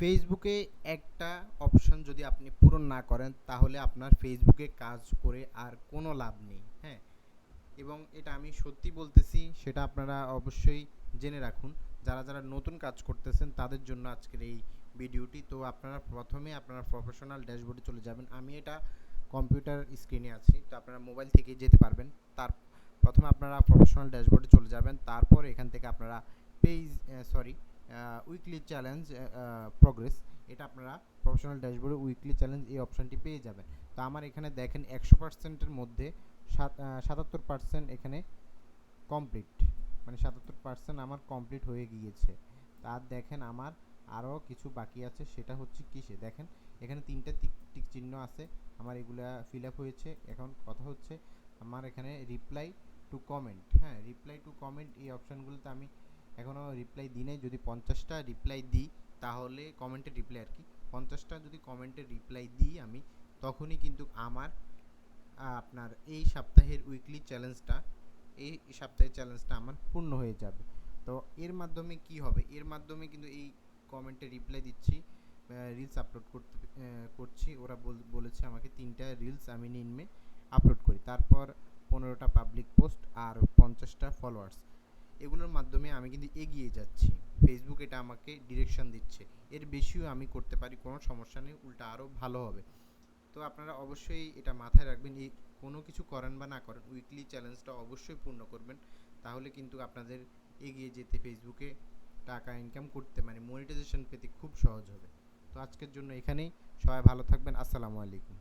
ফেসবুকে একটা অপশন যদি আপনি পূরণ না করেন, তাহলে আপনার ফেসবুকে কাজ করে আর কোনো লাভ নেই হ্যাঁ? এবং এটা আমি সত্যি বলতেছি, সেটা আপনারা অবশ্যই জেনে রাখুন। যারা যারা নতুন কাজ করতেছেন, তাদের জন্য আজকের এই ভিডিওটি। তো আপনারা প্রথমে আপনারা প্রফেশনাল ড্যাশবোর্ডে চলে যাবেন। আমি এটা কম্পিউটার স্ক্রিনে আছি, তো আপনারা মোবাইল থেকে যেতে পারবেন। তার, প্রথমে আপনারা প্রফেশনাল ড্যাশবোর্ডে চলে যাবেন। তারপর এখান থেকে আপনারা page sorry weekly challenge progress এটা আপনারা প্রফেশনাল ড্যাশবোর্ডে উইকলি চ্যালেঞ্জ এই অপশানটি পেয়ে যাবেন। তো আমার এখানে দেখেন একশো পার্সেন্টের মধ্যে সাত সাতাত্তর পার্সেন্ট এখানে কমপ্লিট মানে সাতাত্তর পার্সেন্ট আমার কমপ্লিট হয়ে গিয়েছে। আর দেখেন আমার আরও কিছু বাকি আছে, সেটা হচ্ছে কিসে? দেখেন এখানে তিনটা টিক টিক চিহ্ন আছে, আমার এগুলা ফিল আপ হয়েছে। এখন কথা হচ্ছে আমার এখানে রিপ্লাই টু কমেন্ট হ্যাঁ রিপ্লাই টু কমেন্ট এই অপশানগুলোতে আমি এখনও রিপ্লাই দিই নাই। যদি পঞ্চাশটা রিপ্লাই দিই, তাহলে কমেন্টের রিপ্লাই আর কি। পঞ্চাশটা যদি কমেন্টের রিপ্লাই দিই আমি, তখনই কিন্তু আমার আপনার এই সপ্তাহের উইকলি চ্যালেঞ্জটা এই সপ্তাহের চ্যালেঞ্জটা আমার পূর্ণ হয়ে যাবে। তো এর মাধ্যমে কি হবে? এর মাধ্যমে কিন্তু এই কমেন্টে রিপ্লাই দিচ্ছি রিলস আপলোড করতে করছি। ওরা বল- বলেছে আমাকে তিনটা রিলস আমি নিম্নে আপলোড করি। তারপর পনেরোটা পাবলিক পোস্ট আর পঞ্চাশটা ফলোয়ার্স এগুলোর মাধ্যমে আমি কিন্তু এগিয়ে যাচ্ছি। ফেসবুক এটা আমাকে ডিরেকশন দিচ্ছে। এর বেশিও আমি করতে পারি, কোনো সমস্যা নেই, উল্টা আরও ভালো হবে। তো আপনারা অবশ্যই এটা মাথায় রাখবেন এই কোনো কিছু করেন বা না করেন উইকলি চ্যালেঞ্জটা অবশ্যই পূর্ণ করবেন। তাহলে কিন্তু আপনাদের এগিয়ে যেতে ফেসবুকে টাকা ইনকাম করতে মানে মনিটাইজেশন পেতে খুব সহজ হবে। তো আজকের জন্য এখানেই, সবাই ভালো থাকবেন, আসসালামু আলাইকুম।